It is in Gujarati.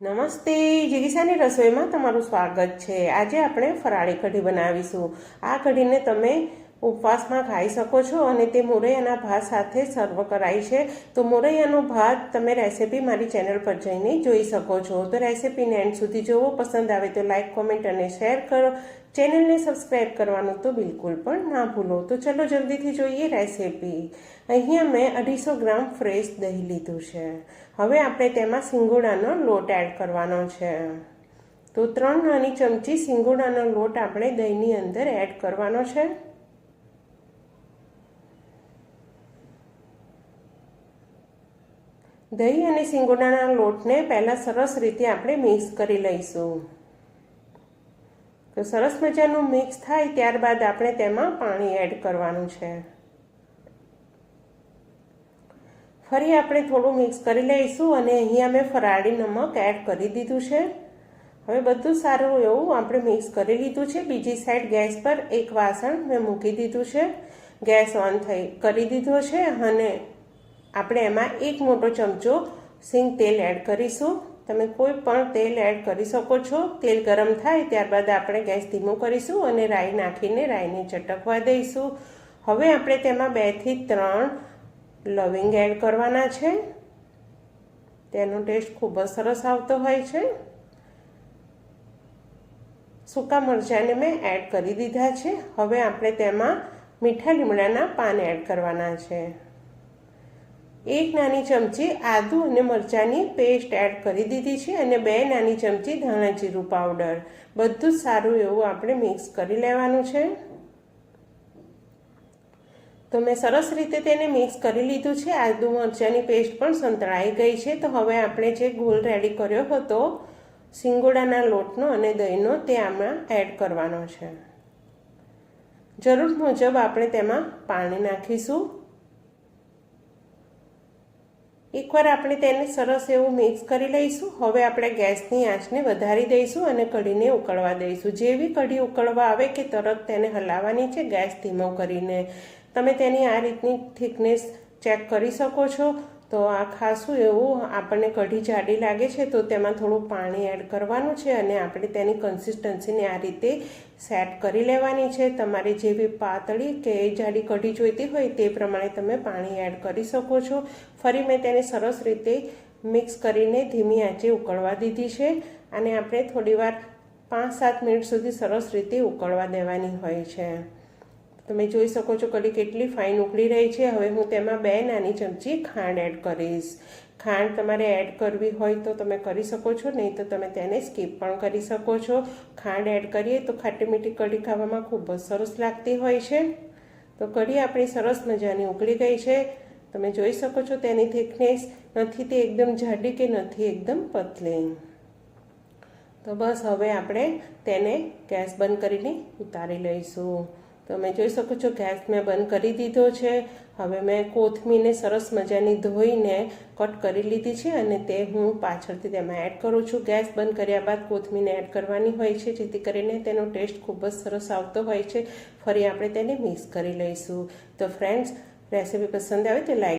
નમસ્તે જીગીસાની રસોઈમાં તમારું સ્વાગત છે. આજે આપણે ફરાળી કઢી બનાવીશું. આ કઢીને તમે ઉપવાસમાં ખાઈ શકો છો અને તે મોરૈયાના ભાત સાથે સર્વ કરાય છે. તો મોરૈયાનો ભાત તમે રેસીપી મારી ચેનલ પર જઈને જોઈ શકો છો. તો રેસીપીને એન્ડ સુધી જોવો. પસંદ આવે તો લાઇક કોમેન્ટ અને શેર કરો. ચેનલને સબસ્ક્રાઈબ કરવાનું તો બિલકુલ પણ ના ભૂલો. તો ચલો જલ્દીથી જોઈએ રેસીપી. અહીંયા મેં અઢીસો ગ્રામ ફ્રેશ દહીં લીધું છે. હવે આપણે તેમાં સિંગોડાનો લોટ એડ કરવાનો છે. તો ત્રણ નાની ચમચી સિંગોડાનો લોટ આપણે દહીંની અંદર એડ કરવાનો છે. દહીં અને સિંગોડાના લોટને પહેલાં સરસ રીતે આપણે મિક્સ કરી લઈશું. તો સરસ મજાનું મિક્સ થાય ત્યારબાદ આપણે તેમાં પાણી એડ કરવાનું છે. ફરી આપણે થોડું મિક્સ કરી લઈશું અને અહીંયા મેં ફરાળી નમક એડ કરી દીધું છે. હવે બધું સારું એવું આપણે મિક્સ કરી લીધું છે. બીજી સાઈડ ગેસ પર એક વાસણ મેં મૂકી દીધું છે. ગેસ ઓન થઈ કરી દીધો છે અને આપણે એમાં એક મોટો ચમચો સિંગ તેલ એડ કરીશું. તમે કોઈ પણ તેલ એડ કરી શકો છો. તેલ ગરમ થાય ત્યારબાદ આપણે ગેસ ધીમું કરીશું અને રાઈ નાખીને રાઈને ચટકવા દઈશું. હવે આપણે તેમાં બેથી ત્રણ લવિંગ એડ કરવાના છે. તેનો ટેસ્ટ ખૂબ જ સરસ આવતો હોય છે. સૂકા મરચાંને મેં એડ કરી દીધા છે. હવે આપણે તેમાં મીઠા લીમડાના પાન એડ કરવાના છે. એક નાની ચમચી આદુ અને મરચાંની પેસ્ટ એડ કરી દીધી છે અને બે નાની ચમચી ધાણા જીરું પાવડર બધું જ સારું એવું આપણે મિક્સ કરી લેવાનું છે. તો મેં સરસ રીતે તેને મિક્સ કરી લીધું છે. આદુ મરચાંની પેસ્ટ પણ સંતળાઈ ગઈ છે. તો હવે આપણે જે ગોલ રેડી કર્યો હતો, સિંગોડાના લોટનો અને દહીંનો, તે આમાં એડ કરવાનો છે. જરૂર મુજબ આપણે તેમાં પાણી નાખીશું. એકવાર આપણે તેને સરસ એવું મિક્સ કરી લઈશું. હવે આપણે ગેસની આંચને વધારી દઈશું અને કઢીને ઉકળવા દઈશું. જેવી કઢી ઉકળવા આવે કે તરત તેને હલાવવાની છે, ગેસ ધીમો કરીને. તમે તેની આ રીતની થિકનેસ ચેક કરી શકો છો. તો આ ખાસું એવું આપણને કઢી જાડી લાગે છે તો તેમાં થોડું પાણી એડ કરવાનું છે અને આપણે તેની કન્સિસ્ટન્સીને આ રીતે સેટ કરી લેવાની છે. તમારે જેવી પાતળી કે જાડી કઢી જોઈતી હોય તે પ્રમાણે તમે પાણી એડ કરી શકો છો. ફરી મેં તેને સરસ રીતે મિક્સ કરીને ધીમી આંચે ઉકળવા દીધી છે અને આપણે થોડીવાર પાંચ સાત મિનિટ સુધી સરસ રીતે ઉકળવા દેવાની હોય છે. તમે જોઈ શકો છો કઢી કેટલી ફાઇન ઉકળી રહી છે. હવે હું તેમાં બે નાની ચમચી ખાંડ એડ કરીશ. ખાંડ તમારે એડ કરવી હોય તો તમે કરી શકો છો, નહીં તો તમે તેને સ્કીપ પણ કરી શકો છો. ખાંડ એડ કરીએ તો ખાટી મીઠી કઢી ખાવામાં ખૂબ જ સરસ લાગતી હોય છે. તો કઢી આપણી સરસ મજાની ઉકળી ગઈ છે. તમે જોઈ શકો છો તેની થિકનેસ નથી તે એકદમ જાડી કે નથી એકદમ પતલી. તો બસ હવે આપણે તેને ગેસ બંધ કરીને ઉતારી લઈશું. તમે જોઈ શકો છો ગેસ મેં બંધ કરી દીધો છે. હવે મેં કોથમીરને સરસ મજાની ધોઈને કટ કરી લીધી છે અને તે હું પાછળથી તેમાં એડ કરું છું. ગેસ બંધ કર્યા બાદ કોથમીરને એડ કરવાની હોય છે, જેથી કરીને તેનો ટેસ્ટ ખૂબ જ સરસ આવતો હોય છે. ફરી આપણે તેને મિક્સ કરી લઈશું. તો ફ્રેન્ડ્સ રેસીપી પસંદ આવે તો લાઈક